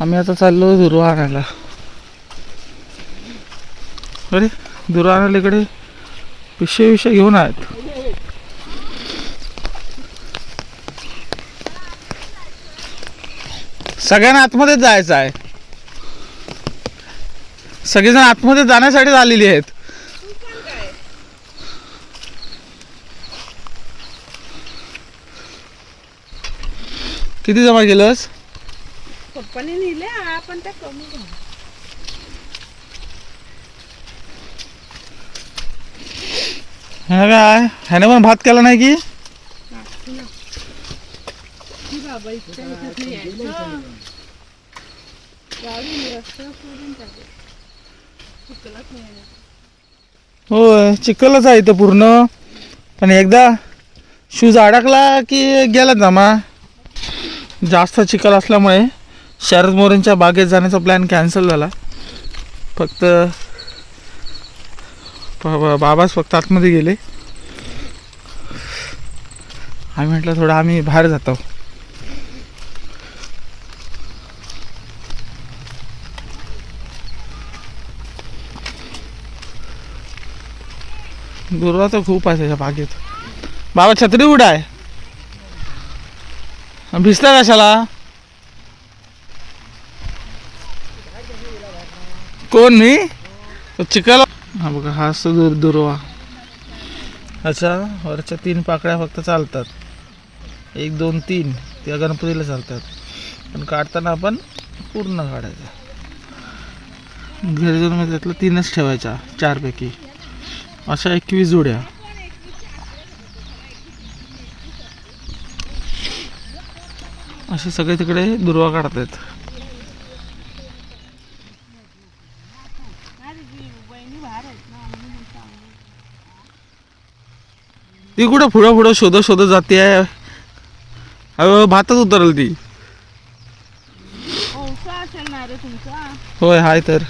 आम्ही आता चाललो दुर्वा आणायला. अरे दुर्वा आणायला इकडे पिशे विषय घेऊन आहेत. सगळ्यांना आतमध्येच जायचं आहे. सगळेजण आतमध्ये जाण्यासाठी आलेली आहेत. किती जमा केलंस पप्पाने नेले आपण त्या कमी ह्यानं काय ह्याने पण भात केला नाही की बाबा इतक्या ह्याच्यात नाही यायचं. गावी रस्ता सोडून टाकले. चिखलात नाही यायचं. होय चिखलच आहे इथं पूर्ण पण एकदा शूज अडकला की गेला जमा जास्त चिखल असल्यामुळे शरद मोरेंच्या बागेत जाण्याचा प्लॅन कॅन्सल झाला. फक्त बाबाच फक्त आतमध्ये गेले. आम्ही म्हटलं थोडं आम्ही बाहेर जातो. दुर्वा तर खूप आहे त्याच्या बागेत. बाबा छत्री उडा आहे भिजता कशाला? कोण मी? तो हा बघा हा असतो दूर दुर्वा. अच्छा वरच्या तीन पाकळ्या फक्त चालतात. एक दोन तीन त्या गणपतीला चालतात. पण काढताना आपण पूर्ण काढायचं. घरी जाऊन मग त्यातलं तीनच ठेवायच्या चारपैकी. अशा एकवीस जोड्या. असे सगळे तिकडे दुर्वा काढतात. ती कुठं पुढं पुढं शोधत शोधत जाते अहो भातच उतरल ती. होय हाय तर.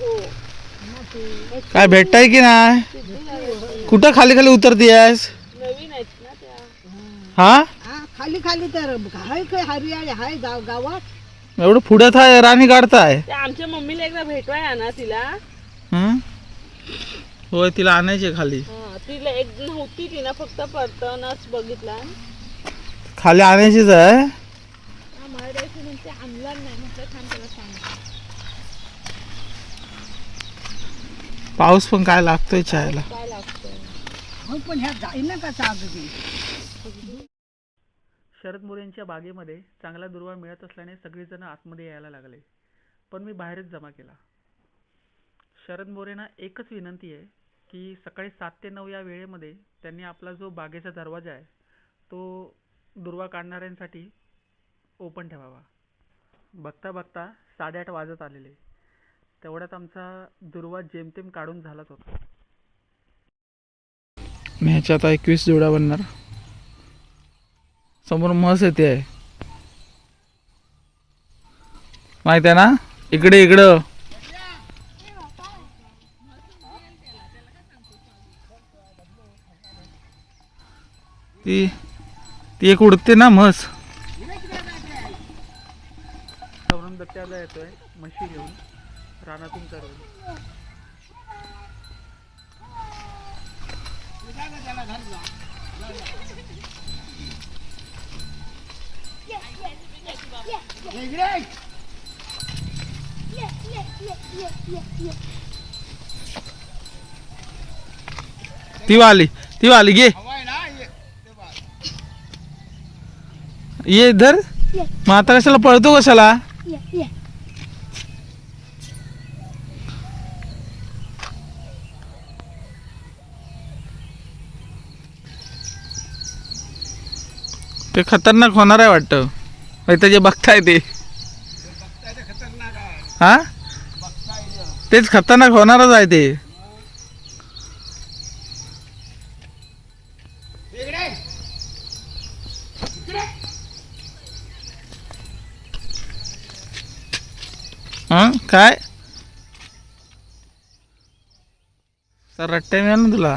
हो काय भेटताय की नाही? कुठं खाली खाली उतरती आहेस हा? खाली खाली तर हाय काय हरियाळी हाय गाव गावात. एवढं पुढ्यात आहे राणी काढताय त्या आमच्या मम्मीला एकदा भेटवाय ना तिला. हं? होय तिला आणायचे खाली. हा, तिला एक नव्हती तिनं फक्त परतनच बघितला. खाली आणायचीच आहे. पाऊस पण काय लागतोय चायला. काय लागतं हो पण ह्या जाईना का चागदी? शरद मोरेंच्या बागेमध्ये चांगला दुर्वा मिळत असल्याने सगळेजण आतमध्ये यायला लागले. पण मी बाहेरच जमा केला. शरद मोरेंना एकच विनंती आहे की सकाळी सात ते नऊ या वेळेमध्ये त्यांनी आपला जो बागेचा दरवाजा आहे तो दुर्वा काढणाऱ्यांसाठी ओपन ठेवावा. बघता बघता साडेआठ वाजत आलेले. तेवढ्यात आमचा दुर्वा जेमतेम काढून झालाच होता. मी ह्याच्या आता एकवीस जोड्या बनणार. समोर म्हस येते. आहे माहीत आहे ना? इकडे इकडं. ती ती एक उडते ना म्हस सौरम दत्त्याला येतोय म्हशी घेऊन रानातून चरवली ती वाली ती वाली घे. ये इधर. मग आता कशाला पळतो कशाला? ते खतरनाक होणार आहे वाटतं. म्हणजे ते जे बघताय ते. हा? तेच खतरनाक होणारच आहे ते. हा? काय? सर रट्टे मिळाल ना तुला.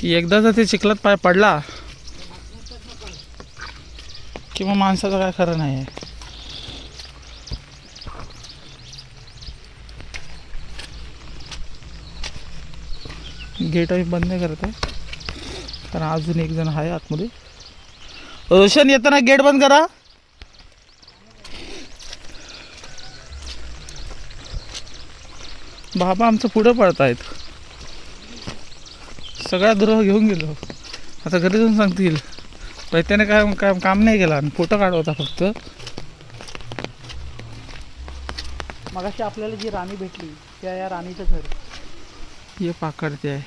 की एकदा जर ते चिखलात पाय पडला. किंवा माणसाचं काय खरं नाही आहे गेट आम्ही बंद करत आहे. कारण अजून एक जण आहे आतमध्ये. रोशन येताना गेट बंद करा. बाबा आमचं पुढं पडत आहेत सगळा दुरावा घेऊन गेलो. आता घरी जाऊन सांगतील. त्याने काय काय काम नाही केलं आणि फोटो काढवता फक्त. मगाशी आपल्याला जी राणी भेटली त्या या राणीचं घर. हे पाकडते आहे.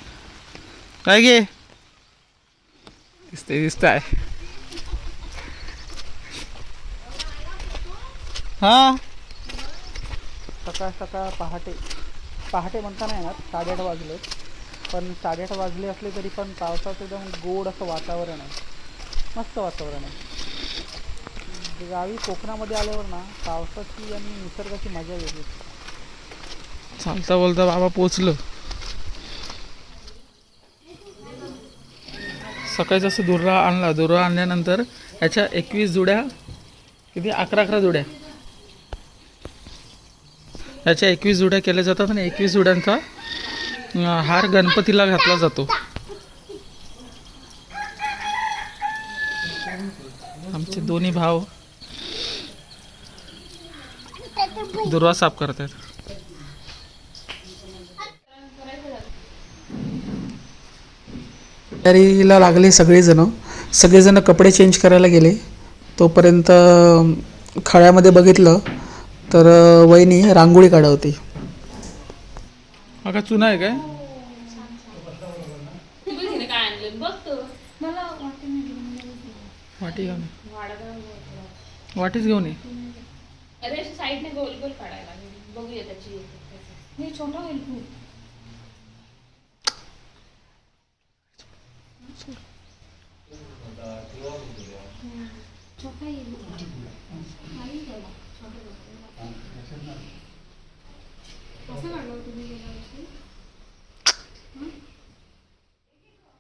काय गे? दिसते दिसत आहे हा? सकाळ सकाळ पहाटे. पहाटे म्हणता नाही येणार साडेआठ वाजले. पण साडेआठ वाजले असले तरी पण पावसाचं एकदम गोड असं वातावरण आहे. मस्त वातावरण आहे. म्हणजे गावी कोकणामध्ये आल्यावर ना पावसाची आणि निसर्गाची मजा वेगळी चालता बोलता बाबा पोचलो. सकाळी जसं दुर्रा आणला दुर्रा आणल्यानंतर याच्या एकवीस जुड्या किती? अकरा अकरा जुड्या. याच्या एकवीस जुड्या केल्या जातात आणि एकवीस जुड्यांचा हार गणपतीला घातला जातो. आमचे दोन्ही भाव दुर्वा साफ करतात. तयारीला लागले सगळेजण. सगळेजण कपडे चेंज करायला गेले. तोपर्यंत खळ्यामध्ये बघितलं तर वहिनी रांगोळी काढवते का चुना आहे काय आणलं बघतो मला वाटी घेऊन ये. वाटीच घेऊन ये. अरे साईडने गोल गोल काढायला. लागेल. बघूया त्याची. हे छोटा होईल खूप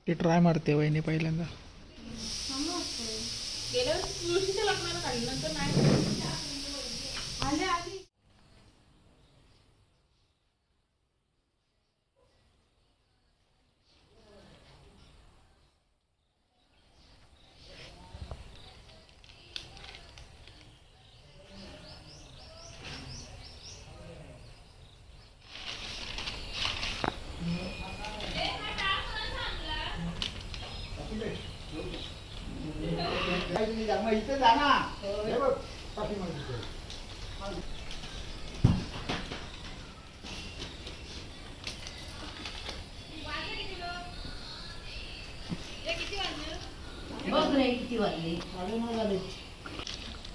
ती ट्राय मारते वहिनी पहिल्यांदा. गेल्या तुळशीच्या लग्नाला काढलं नंतर नाही.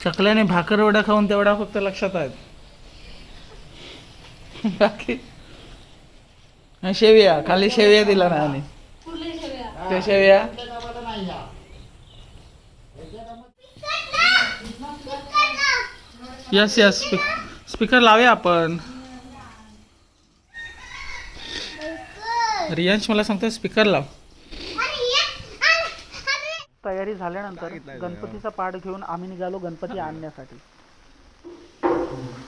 चकल्याने भाकर वडा खाऊन तेवढा फक्त लक्षात आहेत. बाकी. शेवया. खाली शेवया दिला ना आणि त्या शेवया. यस यस स्पीकर लावूया आपण. रियांश मला सांगतो स्पीकर लाव. तयारी झाल्यानंतर गणपतीचा पाठ घेऊन आम्ही निघालो गणपती आणण्यासाठी.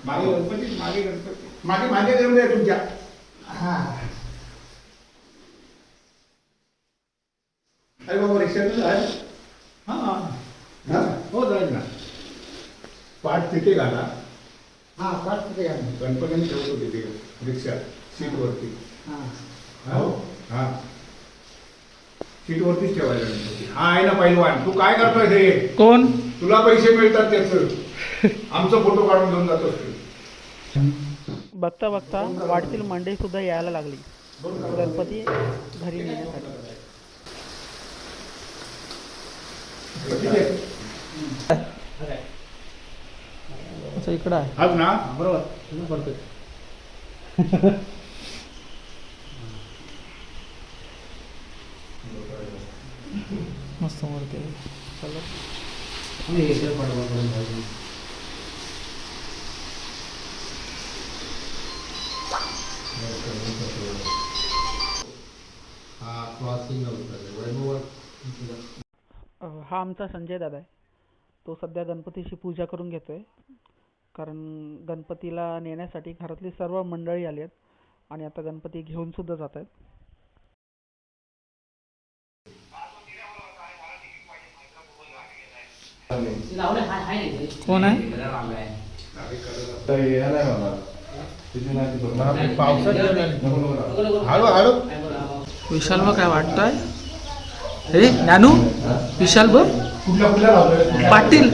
मागे गणपती मागे मागे घेऊन द्या तुमच्या हा अरे बाबा रिक्षातच आहे हा हा हो जाईल ना पाठ तिथे घाला. हा पाच तिथे घाल. गणपतीने ठेवतो तिथे रिक्षा सीटवरती. हा. हो हा? सीटवरतीच ठेवायला गणपती. हा आहे ना पैलवान. तू काय करतोय हे? कोण? तुला पैसे मिळतात त्याच. आमचा फोटो काढून घेऊन जातोस तू बघता बघता वाडीतील मंडई सुद्धा यायला लागली. गणपती घरी नेण्यासाठी. अच्छा इकडं आहे. हाच ना? मस्त मूर्ती आहे. चला. अ, हा आमचा संजय दादा आहे. तो सध्या गणपतीची पूजा करून घेतोय. कारण गणपतीला नेण्यासाठी घरातली सर्व मंडळी आली आहेत आणि आता गणपती घेऊन सुद्धा जात आहेत. कोण आहे? विशाल बघ काय वाटतंय? हे ज्ञानू विशाल बघ. पाटील.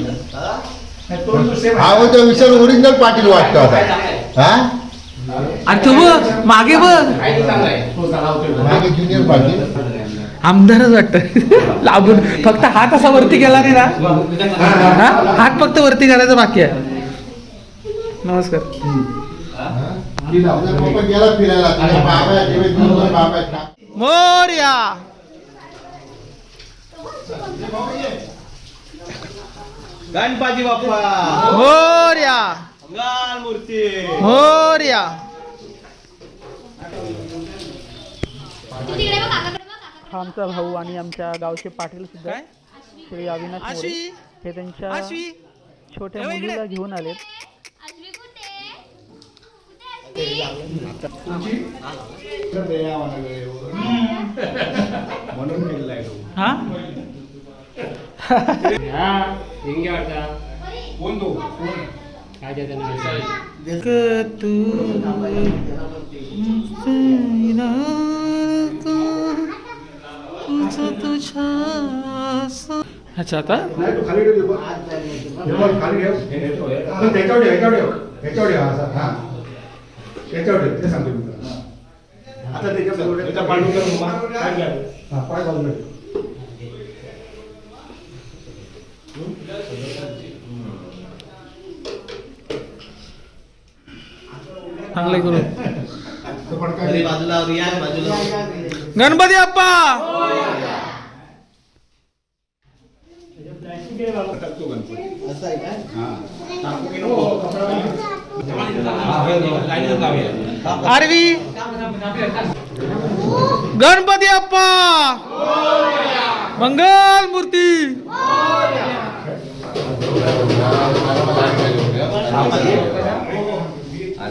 नाही, तो तो. हा विशाल ओरिजिनल पाटील वाटतो आता. हा? आणि तू बघ मागे बघ. मागे ज्युनियर पाटील. आमदारच वाटत. लागून फक्त हात असा वरती गेला नाही ना? हा? हात फक्त वरती करायचा बाकी आहे. नमस्कार. तुझा पप्पा गेला फिरायला. तुझ्या बाबा आहे, तेव्हा दोन बाबा आहेत ना. मोर्या. गणपती बाप्पा. मोर्या मंगल मूर्ती. मोर्या हा आमचा भाऊ आणि आमच्या गावचे पाटील सुद्धा. श्री अविनाश मोरे. हे त्यांच्या छोट्या मुलीला घेऊन आलेत. म्हणून गेलेला हा कोण तो तू अच्छा आता नाही तो खाली ठेव बघ, खाली ठेव. पण त्याच्यावर ठेव ह्याच्यावर ठेव ह्याच्यावर ठेव असा हा त्याच्यावर ठेव ते सांगतो मी. आता त्याच्या त्याच्या पाठीवर उभा. काय घ्यावं? हा पाय बाजूला चांगले करू. बाजूला बाजूला गणपती अप्पा. असं आहे हा. की. आरवी गणपती अप्पा मंगल मूर्ती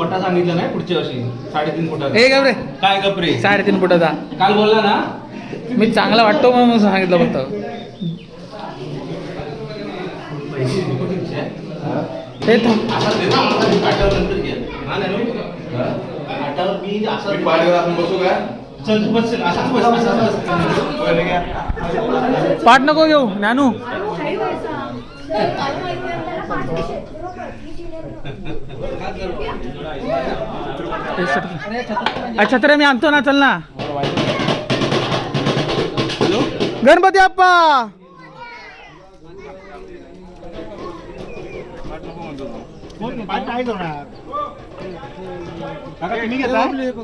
मोठा सांगितलं नाही पुढच्या वर्षी. साडेतीन फुटाचा. हे गबरे. काय कपरे साडेतीन फुटाचा. काल बोलला ना? मी चांगला वाटतो म्हणून सांगितलं फक्त. हे थांब. असाच दे ना काटावर नंतर घ्या हा नाही ना? काटावर मी असं मी पाठीवर आपण बसू का? चल तू बस चल, असाच बस असाच बस. पहिले घ्या. पाठ नको घेऊ ज्ञानू अच्छा तर मी आणतो ना चल ना गणपती?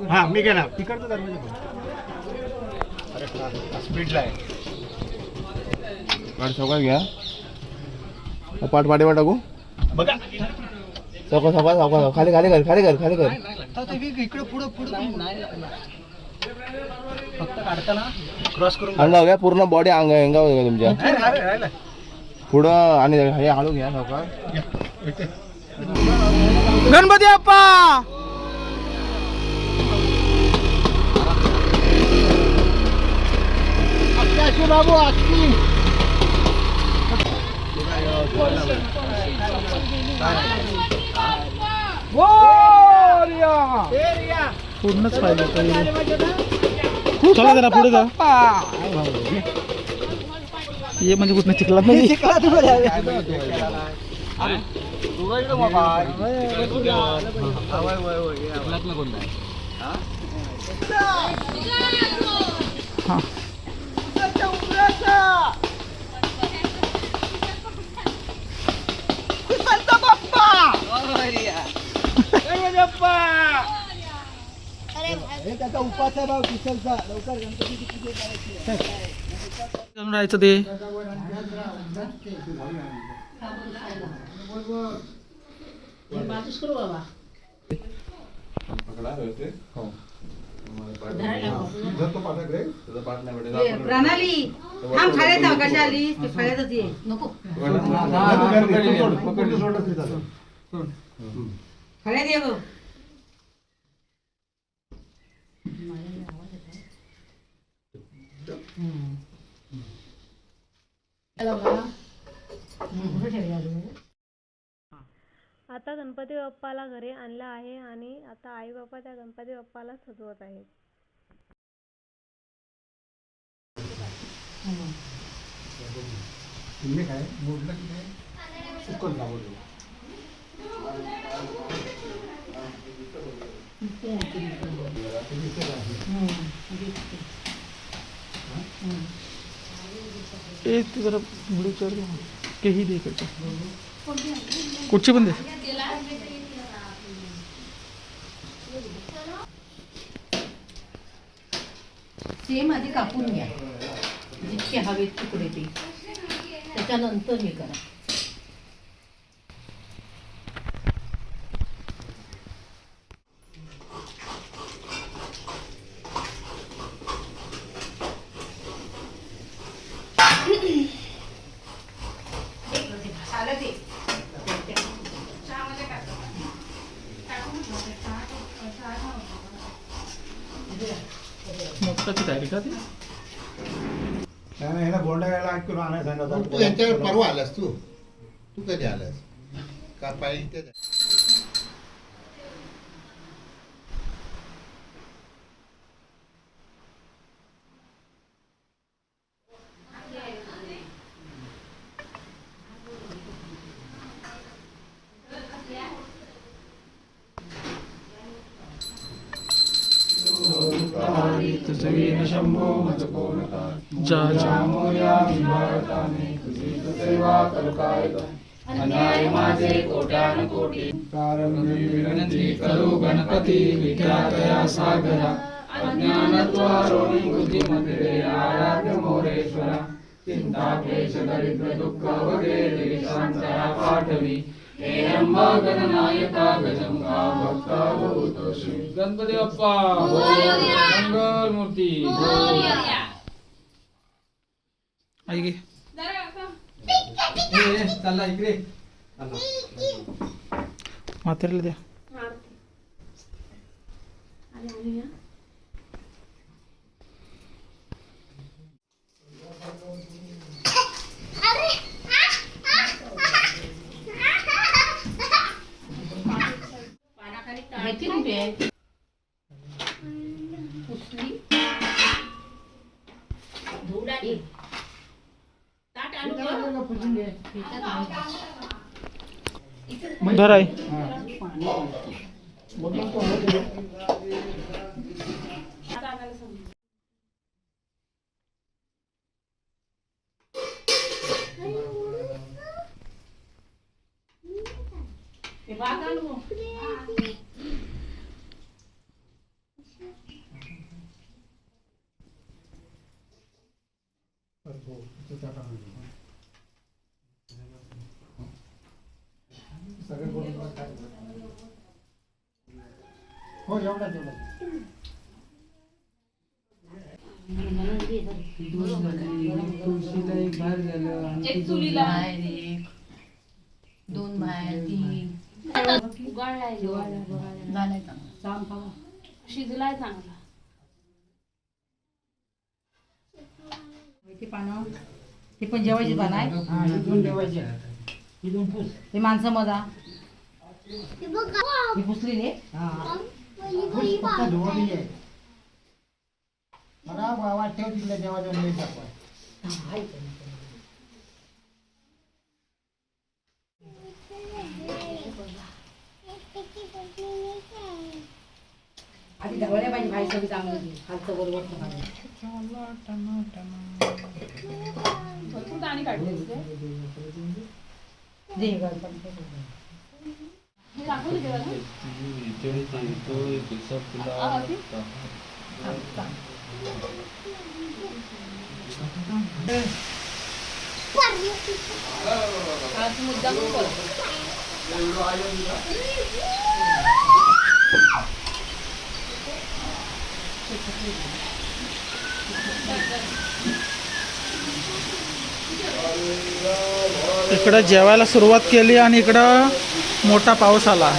हा मी घेणार तिकडचं. अरे स्पीडला आहे पाठ चौकात घ्या पाठ पाठीवर टाकू बघा चौका चौका चौका खाली खाली कर खाली कर खाली कर क्रॉस करून अंगाव घ्या पूर्ण बॉडी अंग अंगावर घ्या तुमच्या. पुढं आणि हे हळू घ्या इथे. गणपती अप्पा बाबू आजची पूर्णच पाहिजे चला जरा पुढे जा. ये म्हणजे कुठं चिखलात नाही? हे. त्याचा उपास आहे भाऊ लवकर गणपतीची पूजा करायची जाऊन राहायचं ते. प्रणाली थांब कशा आली ती नको. खाल्यात ये गं आता गणपती बाप्पाला घरी आणलं आहे आणि आता आई बाप्पा त्या गणपती बाप्पाला सजवत आहेत. ए ते जरा मुली चढ के ही दे इकडचं. कुठची पण दे. सेम आधी कापून घ्या. जितके हवेत तुकडे ते त्याच्यानंतर हे करा. तयारी का ती? नाही नाही, ह्याला यायला आणायला तू यांच्यावर परवा आलास तू. तू कधी आलास? का पाहिजे ते जा जा विनंती करू गणपती विद्यातया सागरा। अज्ञानत्वारोणी बुद्धिमते आराध्य मोरेश्वरा। चिंता क्लेश दरिद्र दुःख वगैरे शांतरा पाठवी। अंबा गणनायका गजंगा भक्ता भूतोषी गणपती बाप्पा मंगल मूर्ती आई गे चालला इकडे म्हातारीला द्या. धराय. ह्याच्यात नाही. धर आई हे भात आणू हो तेवढा. दोन बाहेर तीन. उगाळलाय झालाय चांगला. शिजलाय चांगला. पानं. हे पण जेवायची पानं आहे? हे माणसं मधा ही पुसली रे फक्त धुवली आहे मला गावात ठेव तिकडे देवाच्या मुली दाखवा आधी ढवळ्या पाहिजे भाई सगळी चांगली खालचं बरोबर भरपूर दाणे काढले इकडं जेवायला सुरुवात केली आणि इकडं मोठा पाऊस आला.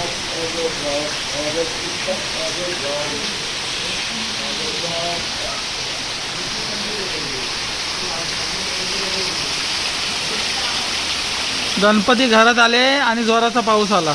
गणपती घरात आले आणि जोराचा पाऊस आला.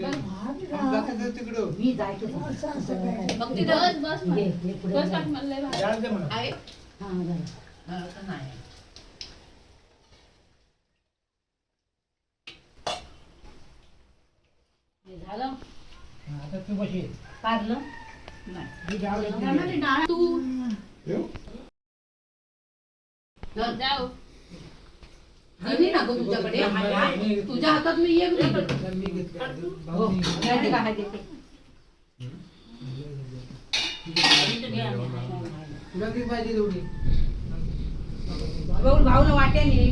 ना हा अरे मी जायचं मग तिथं बस बस बस. पाठ मला लय भारी. आहे. झालं? कारलं नाही. तू. जाऊ. दिली ना गं तुझ्याकडे तुझ्या हातात मी एक दिली. हो, माहिती का हाय देते. भाऊ भाऊला वाट्याने